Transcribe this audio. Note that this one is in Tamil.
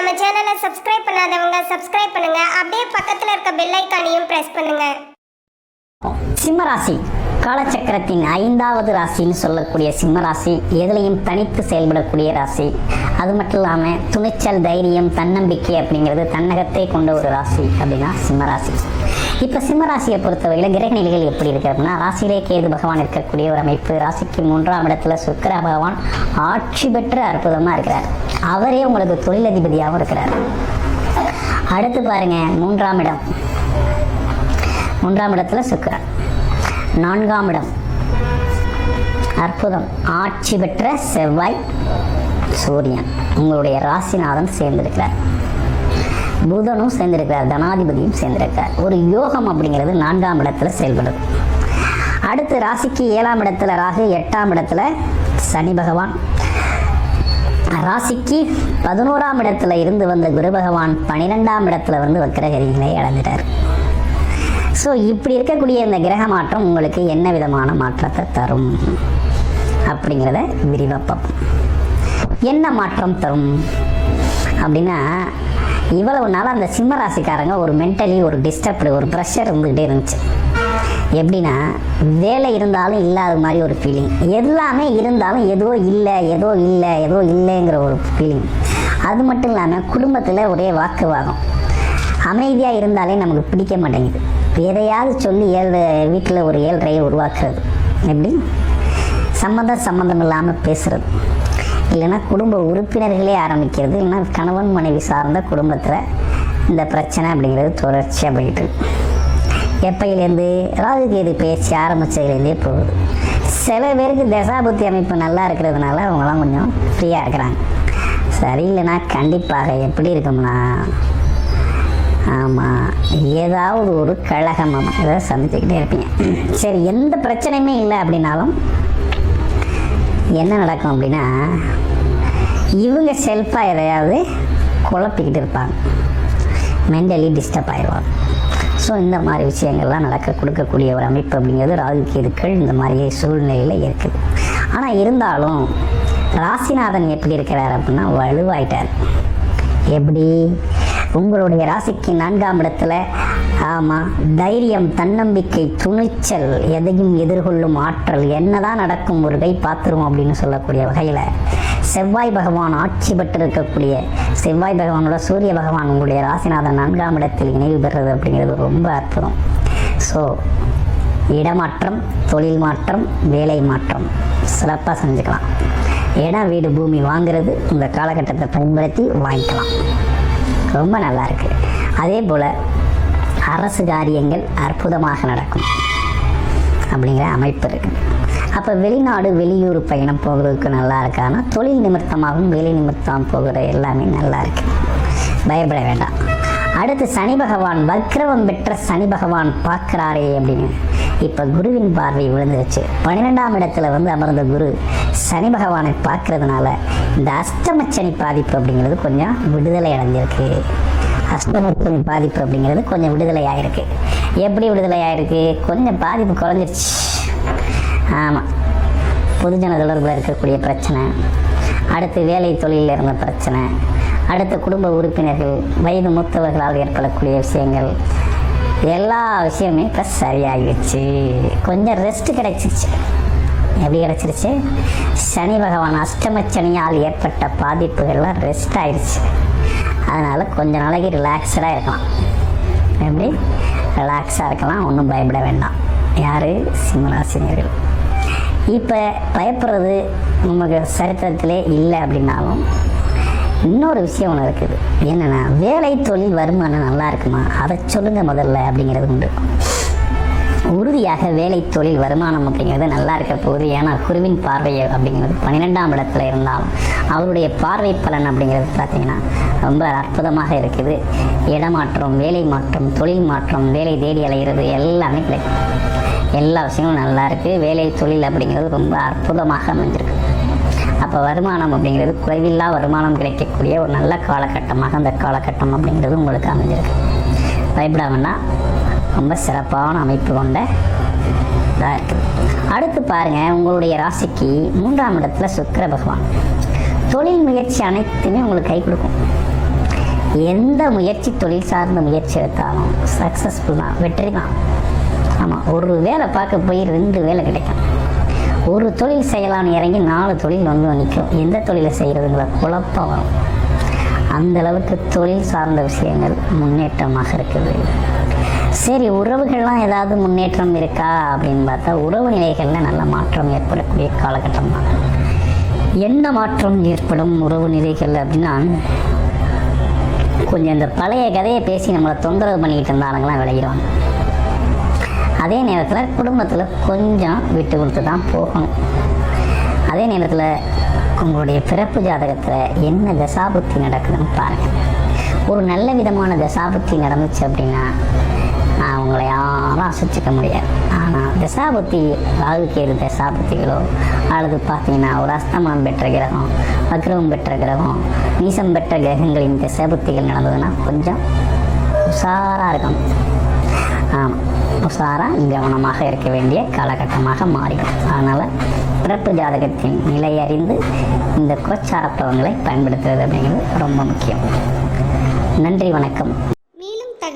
நம்ம சேனலை சப்ஸ்கிரைப் பண்ணாதவங்க சப்ஸ்கிரைப் பண்ணுங்க. அப்படியே பக்கத்துல இருக்க பெல் ஐக்கானையும் பிரஸ் பண்ணுங்க. சிம்மராசி காலச்சக்கரத்தின் ஐந்தாவது ராசின்னு சொல்லக்கூடிய சிம்ம ராசி எதுலையும் தனித்து செயல்படக்கூடிய ராசி. அது மட்டும் இல்லாமல் துணிச்சல் தைரியம் தன்னம்பிக்கை அப்படிங்கிறது தன்னகத்தை கொண்ட ஒரு ராசி அப்படின்னா சிம்ம ராசி இப்போ சிம்ம ராசியை பொறுத்தவரையில் கிரக நிலைகள் எப்படி இருக்கு அப்படின்னா ராசியிலே கேது பகவான் இருக்கக்கூடிய ஒரு அமைப்பு. ராசிக்கு மூன்றாம் இடத்துல சுக்கிர பகவான் ஆட்சி பெற்ற அற்புதமாக இருக்கிறார். அவரே உங்களுக்கு தொழிலதிபதியாகவும் இருக்கிறார். அடுத்து பாருங்க மூன்றாம் இடம். மூன்றாம் இடத்துல சுக்கரன். நான்காம் இடம். அற்புதம். ஆட்சி பெற்ற செவ்வாய் சூரியன். உங்களுடைய ராசிநாதன் சேர்ந்திருக்கிறார். புதனும் சேர்ந்திருக்கிறார் தனாதிபதியும் சேர்ந்திருக்கிறார். ஒரு யோகம் அப்படிங்கிறது நான்காம் இடத்துல செயல்படுது. அடுத்து ராசிக்கு ஏழாம் இடத்துல ராகு எட்டாம் இடத்துல சனி பகவான். ராசிக்கு பதினோராம் இடத்துல இருந்து வந்த குரு பகவான் பன்னிரெண்டாம் இடத்துல வந்து வக்கரகரிகளை அடைஞ்சிட்டார். ஸோ இப்படி இருக்கக்கூடிய இந்த கிரக மாற்றம் உங்களுக்கு என்ன விதமான மாற்றத்தை தரும் அப்படிங்கிறத விரிவாக பார்ப்போம். என்ன மாற்றம் தரும் அப்படின்னா இவ்வளவு நாளாக அந்த சிம்மராசிக்காரங்க ஒரு மென்டலி ஒரு டிஸ்டர்ப்டு ஒரு ப்ரெஷர் இருந்துகிட்டே இருந்துச்சு. எப்படின்னா வேலை இருந்தாலும் இல்லாத மாதிரி ஒரு ஃபீலிங் எல்லாமே இருந்தாலும் ஏதோ இல்லை ஏதோ இல்லை ஏதோ இல்லைங்கிற ஒரு ஃபீலிங் அது மட்டும் இல்லாமல் குடும்பத்தில் ஒரே வாக்குவாதம். அமைதியாக இருந்தாலே நமக்கு பிடிக்க மாட்டேங்குது. எதையாவது சொல்லி ஏழு வீட்டில் ஒரு ஏழ்றையை உருவாக்குறது. எப்படி? சம்மந்தம் சம்மந்தம் இல்லாமல் பேசுகிறது இல்லைன்னா குடும்ப உறுப்பினர்களே ஆரம்பிக்கிறது. இல்லைன்னா கணவன் மனைவி சார்ந்த குடும்பத்தில் இந்த பிரச்சனை அப்படிங்கிறது தொடர்ச்சியாக போயிட்டு எப்பையிலேருந்து ராகு கேது பேச்சு ஆரம்பித்ததுலேருந்தே போகுது. சில பேருக்கு தசாபுத்தி அமைப்பு நல்லா இருக்கிறதுனால அவங்களாம் கொஞ்சம் ஃப்ரீயாக இருக்கிறாங்க. சரியில்லைன்னா கண்டிப்பாக எப்படி இருக்கும்னா ஆமாம் ஏதாவது ஒரு கழகம் இதை சந்திச்சுக்கிட்டே இருப்பீங்க. சரி எந்த பிரச்சனையுமே இல்லை அப்படின்னாலும் என்ன நடக்கும் அப்படின்னா இவங்க செல்ஃபாக எதையாவது குழப்பிக்கிட்டு இருப்பாங்க. மென்டலி டிஸ்டர்ப் ஆயிடுவாங்க. ஸோ இந்த மாதிரி விஷயங்கள்லாம் நடக்க கொடுக்கக்கூடிய ஒரு அமைப்பு அப்படிங்கிறது ராகு கேதுக்கள் இந்த மாதிரி சூழ்நிலையில் இருக்குது. ஆனால் இருந்தாலும் ராசிநாதன் எப்படி இருக்கிறார் அப்படின்னா வலுவாயிட்டார். எப்படி? உங்களுடைய ராசிக்கு நான்காம் இடத்துல ஆமாம் தைரியம் தன்னம்பிக்கை துணிச்சல் எதையும் எதிர்கொள்ளும் ஆற்றல் என்னதான் நடக்கும் ஒரு கை பார்த்துருவோம் அப்படின்னு சொல்லக்கூடிய வகையில் செவ்வாய் பகவான் ஆட்சி பெற்று இருக்கக்கூடிய செவ்வாய் பகவானோட சூரிய பகவான் உங்களுடைய ராசிநாதன் நான்காம் இடத்தில் இணைவு பெறுறது அப்படிங்கிறது ரொம்ப அற்புதம். ஸோ இடமாற்றம் தொழில் மாற்றம் வேலை மாற்றம் சிறப்பாக செஞ்சுக்கலாம். இடம் வீடு பூமி வாங்குறது இந்த காலகட்டத்தை பயன்படுத்தி வாங்கிக்கலாம். ரொம்ப நல்லா இருக்கு. அதே போல் அரசு காரியங்கள் அற்புதமாக நடக்கும். அப்படிங்கிற அமைப்பு இருக்குது அப்போ வெளிநாடு வெளியூர் பயணம் போகிறதுக்கு நல்லா இருக்கான்னா தொழில் நிமித்தமாகவும் வேலை நிமித்தம் போகிற எல்லாமே நல்லா இருக்கு. பயப்பட வேண்டாம். அடுத்து சனி பகவான் வக்ரவம் பெற்ற சனி பகவான் பார்க்குறாரே அப்படின்னு. இப்போ குருவின் பார்வை விழுந்துருச்சு. பன்னிரெண்டாம் இடத்துல வந்து அமர்ந்த குரு சனி பகவானை பார்க்கறதுனால இந்த அஷ்டமச்சனி பாதிப்பு அப்படிங்கிறது கொஞ்சம் விடுதலை அடைஞ்சிருக்கு. அஷ்டமச்சனி பாதிப்பு அப்படிங்கிறது கொஞ்சம் விடுதலை ஆகிருக்கு எப்படி விடுதலை ஆகிருக்கு கொஞ்சம் பாதிப்பு குறைஞ்சிருச்சு. ஆமாம் பொதுஜன தொடர்பில் இருக்கக்கூடிய பிரச்சனை. அடுத்து வேலை தொழிலில் இருந்த பிரச்சனை. அடுத்து குடும்ப உறுப்பினர்கள் வயது மூத்தவர்களால் ஏற்படக்கூடிய விஷயங்கள். எல்லா விஷயமே இப்போ சரியாகிடுச்சு கொஞ்சம் ரெஸ்ட் கிடைச்சிருச்சு. எப்படி கிடச்சிருச்சு? சனி பகவான் அஷ்டமச்சனியால் ஏற்பட்ட பாதிப்புகள்லாம் ரெஸ்ட் ஆயிடுச்சு. அதனால் கொஞ்ச நாளைக்கு ரிலாக்ஸ்டாக இருக்கலாம். எப்படி? ரிலாக்ஸாக இருக்கலாம். ஒன்றும் பயப்பட வேண்டாம். யார்? சிம்மராசினியர்கள் இப்போ பயப்படுறது நமக்கு சரித்திரத்திலே இல்லை அப்படின்னாலும் இன்னொரு விஷயம் ஒன்று இருக்குது. என்னென்னா வேலை தொழில் வருமானம் நல்லா இருக்குமா? அதை சொல்லுங்கள் முதல்ல அப்படிங்கிறது உண்டு. உறுதியாக வேலை தொழில் வருமானம் அப்படிங்கிறது நல்லா இருக்க போகுது. ஏன்னா குருவின் பார்வை அப்படிங்கிறது பன்னிரெண்டாம் இடத்துல இருந்தாலும் அவருடைய பார்வை பலன் அப்படிங்கிறது பார்த்தீங்கன்னா ரொம்ப அற்புதமாக இருக்குது. இடமாற்றம் வேலை மாற்றம் தொழில் மாற்றம் வேலை தேடி அலைகிறது எல்லாமே கிடைக்கும். எல்லா விஷயங்களும் நல்லா இருக்குது வேலை தொழில் அப்படிங்கிறது ரொம்ப அற்புதமாக அமைஞ்சிருக்கு. அப்போ வருமானம் அப்படிங்கிறது குறைவில்லா வருமானம் கிடைக்கக்கூடிய ஒரு நல்ல காலகட்டமாக அந்த காலகட்டம் அப்படிங்கிறது உங்களுக்கு அமைஞ்சிருக்கு. பயப்படாமன்னா ரொம்ப சிறப்பான அமைப்பு கொண்ட இதாக இருக்குது அடுத்து பாருங்கள் உங்களுடைய ராசிக்கு மூன்றாம் இடத்துல சுக்கிர பகவான். தொழில் முயற்சி அனைத்துமே உங்களுக்கு கை கொடுக்கும். எந்த முயற்சி தொழில் சார்ந்த முயற்சி எடுத்தாலும் சக்ஸஸ்ஃபுல் தான் வெற்றி தான். ஆமாம் ஒரு வேலை பார்க்க போய் ரெண்டு வேலை கிடைக்கும். ஒரு தொழில் செய்யலாம்னு இறங்கி நாலு தொழில் வந்து நிற்கும். எந்த தொழிலை செய்கிறதுங்கிற குழப்பம் வரும். அந்தளவுக்கு தொழில் சார்ந்த விஷயங்கள் முன்னேற்றமாக இருக்குது. சரி உறவுகள்லாம் ஏதாவது முன்னேற்றம் இருக்கா அப்படின்னு பார்த்தா உறவு நிலைகளில் நல்ல மாற்றம் ஏற்படக்கூடிய காலகட்டம் தான் என்ன மாற்றம் ஏற்படும் உறவு நிலைகள் அப்படின்னா கொஞ்சம் இந்த பழைய கதையை பேசி நம்மளை தொந்தரவு பண்ணிக்கிட்டு இருந்தாலுங்களாம் விளையிடுவாங்க. அதே நேரத்தில் குடும்பத்தில் கொஞ்சம் விட்டு கொடுத்து தான் போகணும். அதே நேரத்தில் உங்களுடைய பிறப்பு ஜாதகத்தில் என்ன தசாபுத்தி நடக்குதுன்னு பாருங்கள் ஒரு நல்ல விதமான தசாபுத்தி நடந்துச்சு அப்படின்னா அவங்கள யாரும் அசைச்சிக்க முடியாது. ஆனால் தசாபுத்தி ராகுக்கேது தசாபுத்திகளோ அல்லது பார்த்தீங்கன்னா ஒரு அஸ்தமனம் பெற்ற கிரகம் வக்ரவம் பெற்ற கிரகம் நீசம் பெற்ற கிரகங்களின் தசாபுத்திகள் நடந்ததுன்னா கொஞ்சம் உஷாராக இருக்கும். ஆமாம் உஷாராக கவனமாக இருக்க வேண்டிய காலகட்டமாக மாறிடும் அதனால் பிறப்பு ஜாதகத்தின் நிலை அறிந்து இந்த கோச்சாரப்பவங்களை பயன்படுத்துறது அப்படிங்கிறது ரொம்ப முக்கியம். நன்றி வணக்கம்.